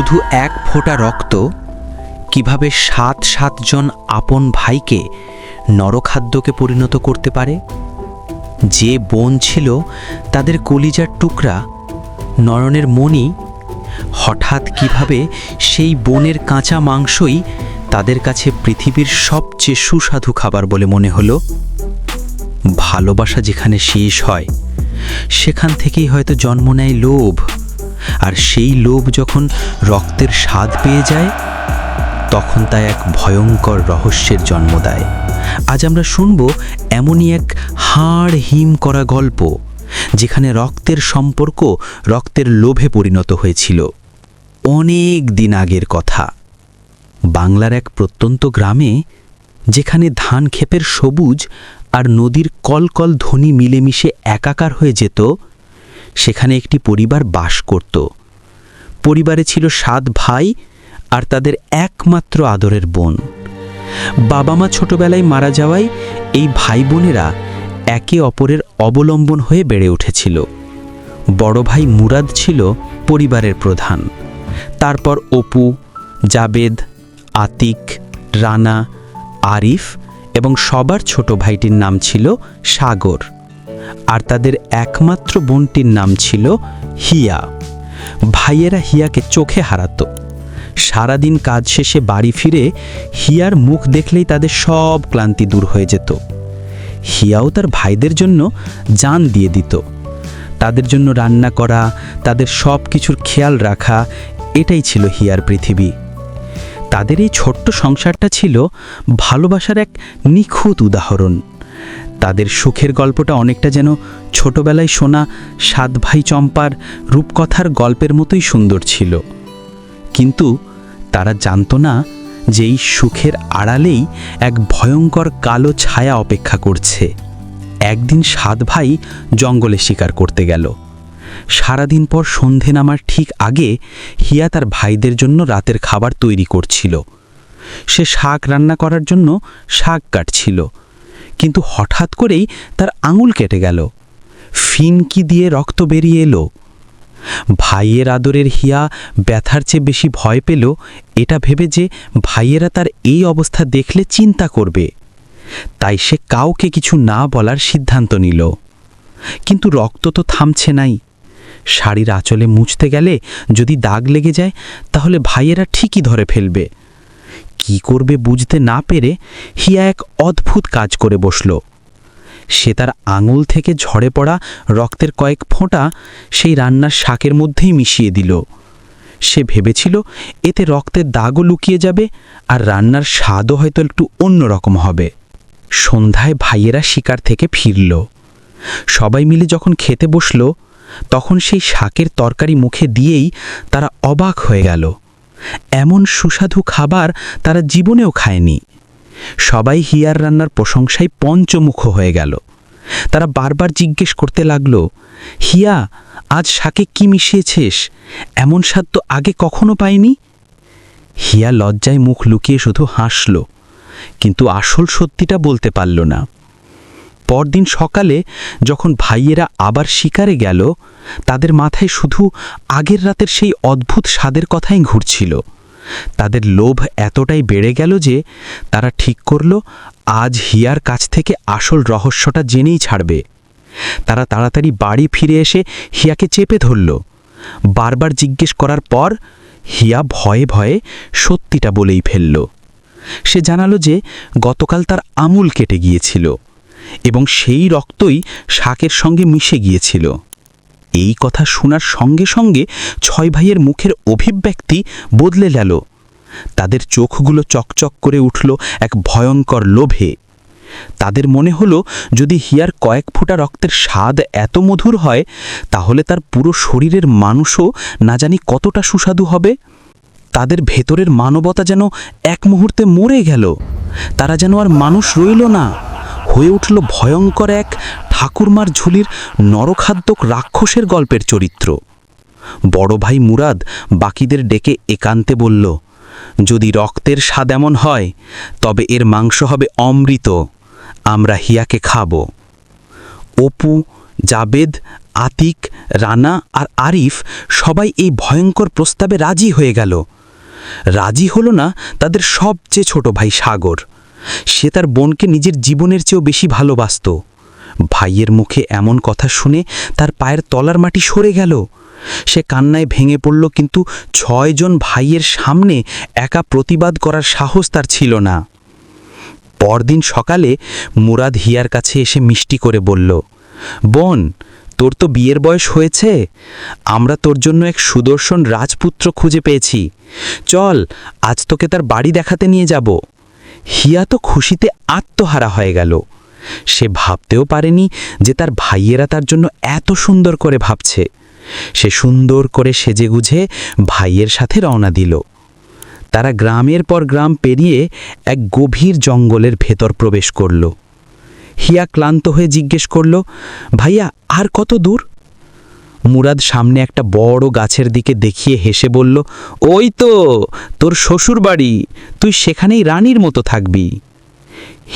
শুধু এক ফোঁটা রক্ত, কীভাবে সাত সাতজন আপন ভাইকে নরখাদ্যকে পরিণত করতে পারে? যে বোন ছিল, তাদের কলিজার টুকরা, নয়নের মণি, হঠাৎ কীভাবে সেই বনের কাঁচা মাংসই তাদের কাছে পৃথিবীর সবচেয়ে সুস্বাদু খাবার বলে মনে হলো? ভালোবাসা যেখানে শেষ হয়, সেখান থেকেই হয়তো জন্ম নেয় লোভ। আর সেই লোভ যখন রক্তের স্বাদ পেয়ে যায়, তখন তা এক ভয়ঙ্কর রহস্যের জন্ম দেয়। আজ আমরা শুনব এমনই এক হাড় হিম করা গল্প, যেখানে রক্তের সম্পর্ক রক্তের লোভে পরিণত হয়েছিল। অনেক দিন আগের কথা। বাংলার এক প্রত্যন্ত গ্রামে, যেখানে ধান ক্ষেপের সবুজ আর নদীর কলকল ধ্বনি মিলেমিশে একাকার হয়ে যেত সেখানে একটি পরিবার বাস করত। পরিবারে ছিল সাত ভাই আর তাদের একমাত্র আদরের বোন। বাবা মা ছোটবেলায় মারা যাওয়ায় এই ভাই বোনেরা একে অপরের অবলম্বন হয়ে বেড়ে উঠেছিল। বড় ভাই মুরাদ ছিল পরিবারের প্রধান। তারপর অপু, জাবেদ, আতিক, রানা, আরিফ এবং সবার ছোট ভাইটির নাম ছিল সাগর। আর তাদের একমাত্র বোনটির নাম ছিল হিয়া। ভাইয়েরা হিয়াকে চোখে হারাতো। সারাদিন কাজ শেষে বাড়ি ফিরে হিয়ার মুখ দেখলেই তাদের সব ক্লান্তি দূর হয়ে যেত। হিয়াও তার ভাইদের জন্য জান দিয়ে দিত। তাদের জন্য রান্না করা, তাদের সব কিছুর খেয়াল রাখা, এটাই ছিল হিয়ার পৃথিবী। তাদের এই ছোট্ট সংসারটা ছিল ভালোবাসার এক নিখুঁত উদাহরণ। তাদের সুখের গল্পটা অনেকটা যেন ছোটবেলায় শোনা সাত ভাই চম্পার রূপকথার গল্পের মতোই সুন্দর ছিল। কিন্তু তারা জানতো না যে এই সুখের আড়ালেই এক ভয়ঙ্কর কালো ছায়া অপেক্ষা করছে। একদিন সাত ভাই জঙ্গলে শিকার করতে গেল। সারাদিন পর সন্ধে নামার ঠিক আগে হিয়া তার ভাইদের জন্য রাতের খাবার তৈরি করছিল। সে শাক রান্না করার জন্য শাক কাটছিল। কিন্তু হঠাৎ করেই তার আঙুল কেটে গেল। ফিনকি দিয়ে রক্ত বেরিয়ে এলো। ভাইয়ের আদরের হিয়া ব্যথার চেয়ে বেশি ভয় পেল, এটা ভেবে যে ভাইয়েরা তার এই অবস্থা দেখলে চিন্তা করবে। তাই সে কাউকে কিছু না বলার সিদ্ধান্ত নিল। কিন্তু রক্ত তো থামছে নাই। শাড়ির আঁচলে মুছতে গেলে যদি দাগ লেগে যায়, তাহলে ভাইয়েরা ঠিকই ধরে ফেলবে। কি করবে বুঝতে না পেরে হিয়া এক অদ্ভুত কাজ করে বসল। সে তার আঙুল থেকে ঝরে পড়া রক্তের কয়েক ফোঁটা সেই রান্নার শাকের মধ্যেই মিশিয়ে দিল। সে ভেবেছিল এতে রক্তের দাগও লুকিয়ে যাবে আর রান্নার স্বাদও হয়তো একটু অন্যরকম হবে। সন্ধ্যায় ভাইয়েরা শিকার থেকে ফিরল। সবাই মিলে যখন খেতে বসল, তখন সেই শাকের তরকারি মুখে দিয়েই তারা অবাক হয়ে গেল। এমন সুস্বাদু খাবার তারা জীবনেও খায়নি। সবাই হিয়ার রান্নার প্রশংসায় পঞ্চমুখ হয়ে গেল। তারা বারবার জিজ্ঞেস করতে লাগল, হিয়া, আজ শাকে কি মিশিয়েছিস? এমন স্বাদ তো আগে কখনো পাইনি? হিয়া লজ্জায় মুখ লুকিয়ে শুধু হাসল, কিন্তু আসল সত্যিটা বলতে পারল না। পরদিন সকালে যখন ভাইয়েরা আবার শিকারে গেল তাদের মাথায় শুধু আগের রাতের সেই অদ্ভুত স্বাদের কথাই ঘুরছিল। তাদের লোভ এতটাই বেড়ে গেল যে তারা ঠিক করল, আজ হিয়ার কাছ থেকে আসল রহস্যটা জেনেই ছাড়বে। তারা তাড়াতাড়ি বাড়ি ফিরে এসে হিয়াকে চেপে ধরল। বারবার জিজ্ঞেস করার পর হিয়া ভয়ে ভয়ে সত্যিটা বলেই ফেলল। সে জানালো যে গতকাল তার আমুল কেটে গিয়েছিল এবং সেই রক্তই শাকের সঙ্গে মিশে গিয়েছিল। এই কথা শোনার সঙ্গে সঙ্গে ছয় ভাইয়ের মুখের অভিব্যক্তি বদলে গেল। তাদের চোখগুলো চকচক করে উঠল এক ভয়ঙ্কর লোভে। তাদের মনে হলো, যদি হিয়ার কয়েক ফোঁটা রক্তের স্বাদ এত মধুর হয়, তাহলে তার পুরো শরীরের মানুষও না জানি কতটা সুস্বাদু হবে। তাদের ভেতরের মানবতা যেন এক মুহূর্তে মরে গেল। তারা যেন আর মানুষ রইল না। হয়ে উঠল ভয়ঙ্কর এক ঠাকুরমার ঝুলির নরখাদ্যক রাক্ষসের গল্পের চরিত্র। বড় ভাই মুরাদ বাকিদের ডেকে একান্তে বলল, যদি রক্তের স্বাদ এমন হয়, তবে এর মাংস হবে অমৃত, আমরা হিয়াকে খাব। অপু, জাবেদ, আতিক, রানা আর আরিফ সবাই এই ভয়ঙ্কর প্রস্তাবে রাজি হয়ে গেল। রাজি হলো না তাদের সবচেয়ে ছোট ভাই সাগর। সে তার বোনকে নিজের জীবনের চেয়েও বেশি ভালোবাসত। ভাইয়ের মুখে এমন কথা শুনে তার পায়ের তলার মাটি সরে গেল। সে কান্নায় ভেঙে পড়ল, কিন্তু ছয়জন ভাইয়ের সামনে একা প্রতিবাদ করার সাহস তার ছিল না। পরদিন সকালে মুরাদ হিয়ার কাছে এসে মিষ্টি করে বলল, বোন, তোর তো বিয়ের বয়স হয়েছে। আমরা তোর জন্য এক সুদর্শন রাজপুত্র খুঁজে পেয়েছি। চল, আজ তোকে তার বাড়ি দেখাতে নিয়ে যাব। হিয়া তো খুশিতে আত্মহারা হয়ে গেল। সে ভাবতেও পারেনি যে তার ভাইয়েরা তার জন্য এত সুন্দর করে ভাবছে। সে সুন্দর করে সেজেগুঝে ভাইয়ের সাথে রওনা দিল। তারা গ্রামের পর গ্রাম পেরিয়ে এক গভীর জঙ্গলের ভেতর প্রবেশ করল। হিয়া ক্লান্ত হয়ে জিজ্ঞেস করল, ভাইয়া, আর কত দূর? মুরাদ সামনে একটা বড় গাছের দিকে দেখিয়ে হেসে বলল, ওই তো, তোর শ্বশুর বাড়ি তুই সেখানেই রানীর মতো থাকবি।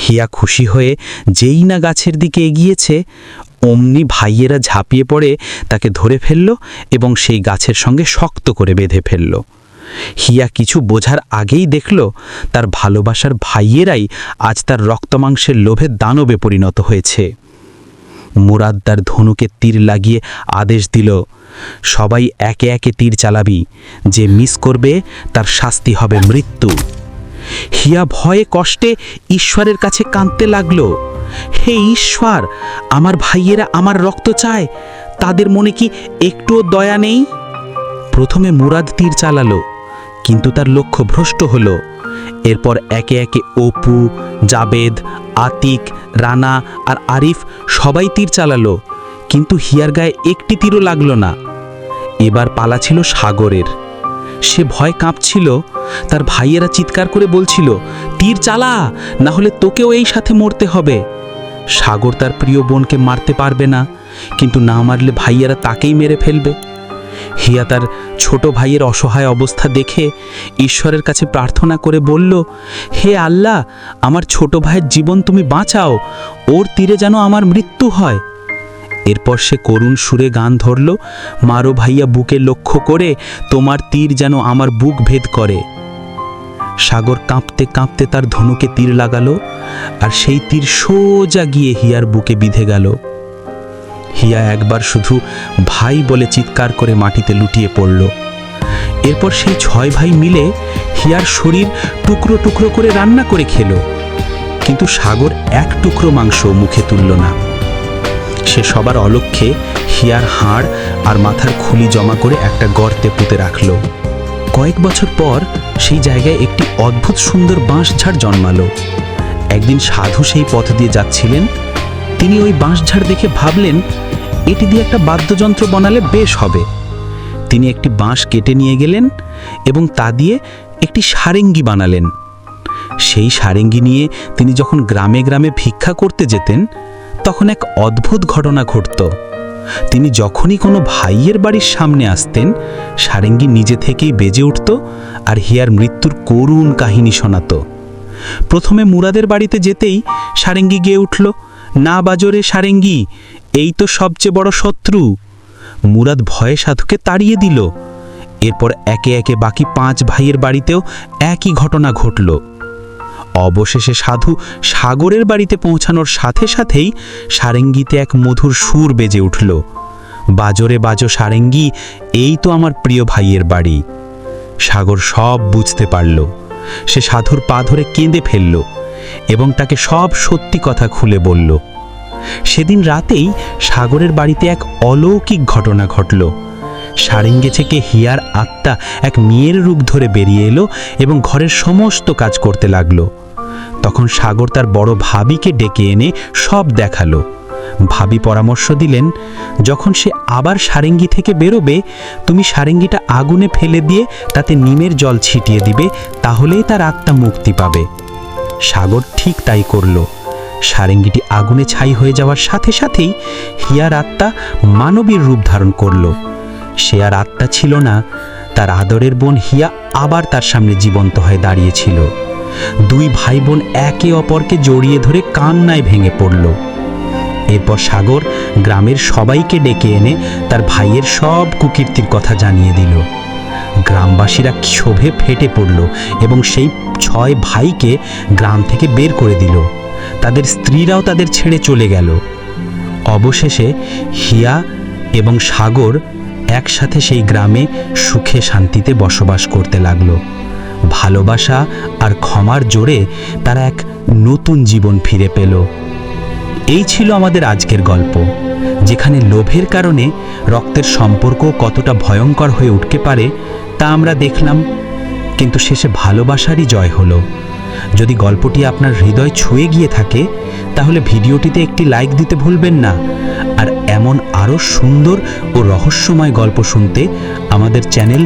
হিয়া খুশি হয়ে যেই না গাছের দিকে এগিয়েছে, অমনি ভাইয়েরা ঝাঁপিয়ে পড়ে তাকে ধরে ফেলল এবং সেই গাছের সঙ্গে শক্ত করে বেঁধে ফেলল। হিয়া কিছু বোঝার আগেই দেখল তার ভালোবাসার ভাইয়েরাই আজ তার রক্তমাংসের লোভে দানবে পরিণত হয়েছে। মুরাদ তার ধনুকে তীর লাগিয়ে আদেশ দিল, সবাই একে একে তীর চালাবি, যে মিস করবে তার শাস্তি হবে মৃত্যু। হিয়া ভয়ে কষ্টে ঈশ্বরের কাছে কাঁদতে লাগল। হে ঈশ্বর, আমার ভাইয়েরা আমার রক্ত চায়, তাদের মনে কি একটুও দয়া নেই? প্রথমে মুরাদ তীর চালালো, কিন্তু তার লক্ষ্য ভ্রষ্ট হলো। এরপর একে একে অপু, জাবেদ, আতিক, রানা আর আরিফ সবাই তীর চালালো, কিন্তু হিয়ার গায়ে একটি তীরও লাগল না। এবার পালা ছিল সাগরের। সে ভয় কাঁপছিল। তার ভাইয়েরা চিৎকার করে বলছিল, তীর চালা, না হলে তোকেও এই সাথে মরতে হবে। সাগর তার প্রিয় বোনকে মারতে পারবে না, কিন্তু না মারলে ভাইয়েরা তাকেই মেরে ফেলবে। হিয়া তার ছোট ভাইয়ের অসহায় অবস্থা দেখে ঈশ্বরের কাছে প্রার্থনা করে বলল, হে আল্লাহ, আমার ছোট ভাইয়ের জীবন তুমি বাঁচাও, ওর তীরে যেন আমার মৃত্যু হয়। এরপর সে করুণ সুরে গান ধরল, মারো ভাইয়া বুকে লক্ষ্য করে, তোমার তীর যেন আমার বুক ভেদ করে। সাগর কাঁপতে কাঁপতে তার ধনুকে তীর লাগালো, আর সেই তীর সোজা গিয়ে হিয়ার বুকে বিঁধে গেল। হিয়া একবার শুধু ভাই বলে চিৎকার করে মাটিতে লুটিয়ে পড়ল। এরপর সেই ছয় ভাই মিলে হিয়ার শরীর টুকরো টুকরো করে রান্না করে খেল, কিন্তু সাগর এক টুকরো মাংস মুখে তুলল না। সে সবার অলক্ষ্যে হিয়ার হাড় আর মাথার খুলি জমা করে একটা গর্তে পুঁতে রাখল। কয়েক বছর পর সেই জায়গায় একটি অদ্ভুত সুন্দর বাঁশঝাড় জন্মালো। একদিন সাধু সেই পথ দিয়ে যাচ্ছিলেন। তিনি ওই বাঁশঝাড় দেখে ভাবলেন, এটি দিয়ে একটা বাদ্যযন্ত্র বানালে বেশ হবে। তিনি একটি বাঁশ কেটে নিয়ে গেলেন এবং তা দিয়ে একটি সারেঙ্গি বানালেন। সেই সারেঙ্গি নিয়ে তিনি যখন গ্রামে গ্রামে ভিক্ষা করতে যেতেন তখন এক অদ্ভুত ঘটনা ঘটত। তিনি যখনই কোনো ভাইয়ের বাড়ির সামনে আসতেন, সারেঙ্গি নিজে থেকেই বেজে উঠত আর হিয়ার মৃত্যুর করুণ কাহিনী শোনাত। প্রথমে মুরাদের বাড়িতে যেতেই সারেঙ্গি গেয়ে উঠল, না বাজরে সারেঙ্গি, এই তো সবচেয়ে বড় শত্রু। মুরাদ ভয়ে সাধুকে তাড়িয়ে দিল। এরপর একে একে বাকি পাঁচ ভাইয়ের বাড়িতেও একই ঘটনা ঘটল। অবশেষে সাধু সাগরের বাড়িতে পৌঁছানোর সাথে সাথেই সারেঙ্গিতে এক মধুর সুর বেজে উঠল। বাজরে বাজো সারেঙ্গি, এই তো আমার প্রিয় ভাইয়ের বাড়ি। সাগর সব বুঝতে পারল। সে সাধুর পা ধরে কেঁদে ফেলল এবং তাকে সব সত্যি কথা খুলে বলল। সেদিন রাতেই সাগরের বাড়িতে এক অলৌকিক ঘটনা ঘটল। সারেঙ্গে থেকে হিয়ার আত্মা এক মেয়ের রূপ ধরে বেরিয়ে এলো এবং ঘরের সমস্ত কাজ করতে লাগল। তখন সাগর তার বড় ভাবিকে ডেকে এনে সব দেখাল। ভাবি পরামর্শ দিলেন, যখন সে আবার সারেঙ্গি থেকে বেরোবে, তুমি সারেঙ্গিটা আগুনে ফেলে দিয়ে তাতে নিমের জল ছিটিয়ে দিবে, তাহলেই তার আত্মা মুক্তি পাবে। সাগর ঠিক তাই করল। সারেঙ্গিটি আগুনে ছাই হয়ে যাওয়ার সাথে সাথেই হিয়ার আত্মা মানবীর রূপ ধারণ করল। সে আর আত্মা ছিল না, তার আদরের বোন হিয়া আবার তার সামনে জীবন্ত হয়ে দাঁড়িয়েছিল দুই ভাই বোন একে অপরকে জড়িয়ে ধরে কান্নায় ভেঙে পড়ল। এরপর সাগর গ্রামের সবাইকে ডেকে এনে তার ভাইয়ের সব কুকীর্তির কথা জানিয়ে দিল। গ্রামবাসীরা ক্ষোভে ফেটে পড়ল এবং সেই ছয় ভাইকে গ্রাম থেকে বের করে দিল। তাদের স্ত্রীরাও তাদের ছেড়ে চলে গেল। অবশেষে হিয়া এবং সাগর একসাথে সেই গ্রামে সুখে শান্তিতে বসবাস করতে লাগল। ভালোবাসা আর ক্ষমার জোরে তারা এক নতুন জীবন ফিরে পেল। এই ছিল আমাদের আজকের গল্প, যেখানে লোভের কারণে রক্তের সম্পর্ক কতটা ভয়ঙ্কর হয়ে উঠতে পারে তা আমরা দেখলাম, কিন্তু শেষে ভালোবাসারই জয় হলো। যদি গল্পটি আপনার হৃদয় ছুঁয়ে গিয়ে থাকে, তাহলে ভিডিওটিতে একটি লাইক দিতে ভুলবেন না। আর এমন আরও সুন্দর ও রহস্যময় গল্প শুনতে আমাদের চ্যানেল